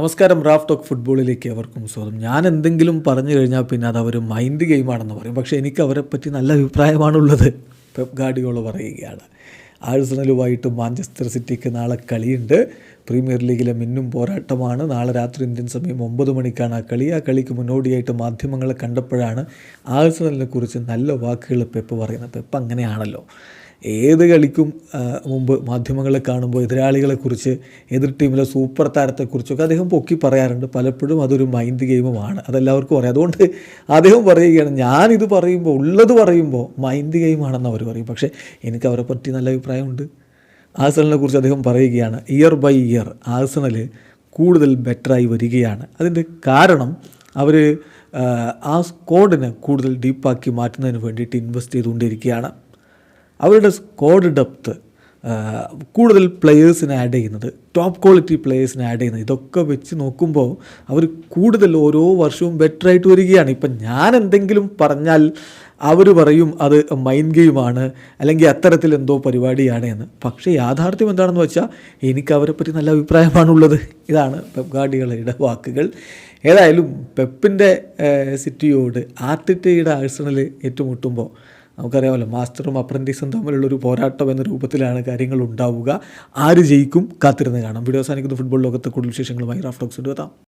നമസ്കാരം Raf talk ഫുട്ബോളിലേക്ക് അവർക്കും സ്വാഗതം. ഞാൻ എന്തെങ്കിലും പറഞ്ഞു കഴിഞ്ഞാൽ പിന്നെ അത് അവർ മൈൻഡ് ഗെയിമാണെന്ന് പറയും. പക്ഷേ എനിക്ക് അവരെ പറ്റി നല്ല അഭിപ്രായമാണുള്ളത്. പെപ് ഗാഡിയോള പറയുകയാണ്. ആഴ്സണലുമായിട്ട് മാഞ്ചസ്റ്റർ സിറ്റിക്ക് നാളെ കളിയുണ്ട്. പ്രീമിയർ ലീഗിലെ മിന്നും പോരാട്ടമാണ്. നാളെ രാത്രി ഇന്ത്യൻ സമയം ഒമ്പത് മണിക്കാണ്. ആ കളി ആ കളിക്ക് മുന്നോടിയായിട്ട് മാധ്യമങ്ങളെ കണ്ടപ്പോഴാണ് ആഴ്സണലിനെ കുറിച്ച് നല്ല വാക്കുകൾ പെപ്പ് പറയുന്നത്. പെപ്പ് അങ്ങനെയാണല്ലോ. ഏത് കളിക്കും മുമ്പ് മാധ്യമങ്ങളെ കാണുമ്പോൾ എതിരാളികളെക്കുറിച്ച് എതിർ ടീമിലെ സൂപ്പർ താരത്തെക്കുറിച്ചൊക്കെ അദ്ദേഹം പൊക്കി പറയാറുണ്ട്. പലപ്പോഴും അതൊരു മൈൻഡ് ഗെയിമുമാണ്. അതെല്ലാവർക്കും അറിയാം. അതുകൊണ്ട് അദ്ദേഹം പറയുകയാണ് ഞാനിത് പറയുമ്പോൾ ഉള്ളത് പറയുമ്പോൾ മൈൻഡ് ഗെയിമാണെന്ന് അവർ പറയും. പക്ഷേ എനിക്ക് അവരെ പറ്റി നല്ല അഭിപ്രായമുണ്ട്. ആഴ്സണലിനെ കുറിച്ച് അദ്ദേഹം പറയുകയാണ് ഇയർ ബൈ ഇയർ ആഴ്സണൽ കൂടുതൽ ബെറ്ററായി വരികയാണ്. അതിന്റെ കാരണം അവർ ആ സ്കോഡിനെ കൂടുതൽ ഡീപ്പാക്കി മാറ്റുന്നതിന് വേണ്ടിയിട്ട് ഇൻവെസ്റ്റ് ചെയ്തുകൊണ്ടിരിക്കുകയാണ്. അവരുടെ സ്കോഡ് ഡെപ്ത്ത് കൂടുതൽ പ്ലെയേഴ്സിനെ ആഡ് ചെയ്യുന്നത് ടോപ്പ് ക്വാളിറ്റി പ്ലെയേഴ്സിനെ ആഡ് ചെയ്യുന്നത് ഇതൊക്കെ വെച്ച് നോക്കുമ്പോൾ അവർ കൂടുതൽ ഓരോ വർഷവും ബെറ്ററായിട്ട് വരികയാണ്. ഇപ്പം ഞാൻ എന്തെങ്കിലും പറഞ്ഞാൽ അവർ പറയും അത് മൈൻഡ് ഗെയിമാണ് അല്ലെങ്കിൽ അത്തരത്തിൽ എന്തോ പരിപാടിയാണ് എന്ന്. പക്ഷേ യാഥാർത്ഥ്യം എന്താണെന്ന് വെച്ചാൽ എനിക്ക് അവരെ പറ്റി നല്ല അഭിപ്രായമാണുള്ളത്. ഇതാണ് പെപ് ഗാർഡികളുടെ വാക്കുകൾ. ഏതായാലും പെപ്പിന്റെ സിറ്റിയോട് ആർട്ടിറ്റയുടെ ആഴ്സണൽ ഏറ്റുമുട്ടുമ്പോൾ നമുക്കറിയാമല്ലോ മാസ്റ്ററും അപ്രന്റീസും തമ്മിലുള്ളൊരു പോരാട്ടം എന്ന രൂപത്തിലാണ് കാര്യങ്ങൾ ഉണ്ടാവുക ആര് ജയിക്കും കാത്തിരുന്ന് കാണാം. വീഡിയോ അവസാനിക്കുന്ന. ഫുട്ബോൾ ലോകത്തെ കൂടുതൽ വിശേഷങ്ങളുമായി റാഫ്റ്റോക്സ് എത്താം.